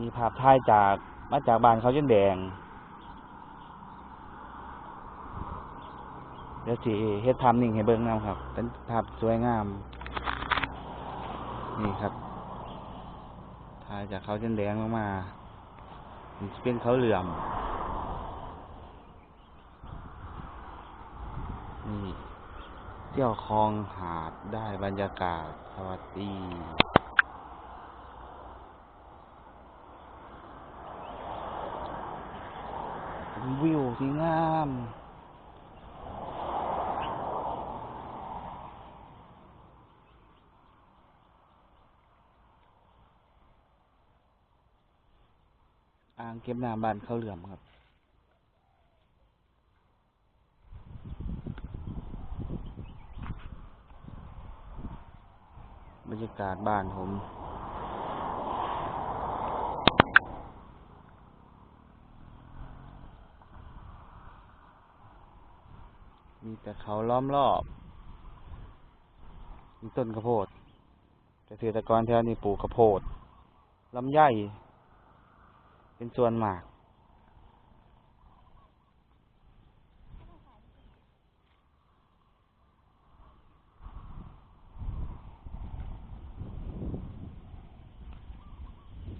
มีภาพถ่ายจากมาจากบ้านเขาจนแดง เดี๋ยวสิเฮ็ดภาพนิ่งให้เบิ่งนํครับ เป็นภาพสวยงาม นี่ครับถ่ายจากเขาจนแดงลงมาเป็นเขาเหลื่อม นี่เที่ยวคลองหาดได้บรรยากาศสวัสดี วิวที่งามอ่างเก็บน้ำบ้านเขาเหลื่อมครับบรรยากาศบ้านผม มีแต่เขาล้อมรอบ มีต้นข้าวโพดเกษตรกรแถวนี้ปลูกข้าวโพดลำไยเป็นส่วนมาก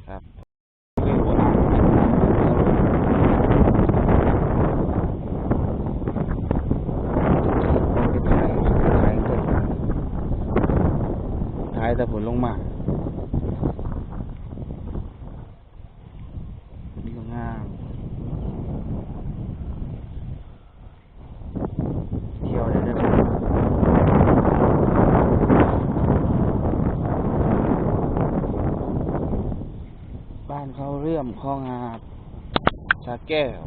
ครับวิวอ่างเป็นท้ายท้ายต้น ท้ายตะผลลงมานี่ก็งามเที่ยวได้เลยครับบ้านเขาเรื่อมคลองหาดชาแก้ว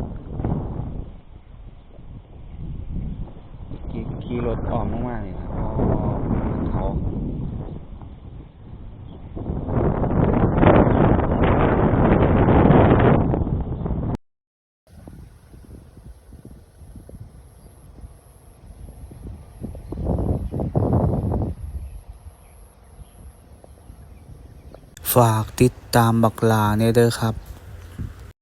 ขี่รถออมมากๆเลยครับอ๋อเขา ฝากติดตามบักลาเนี่ยเด้อครับ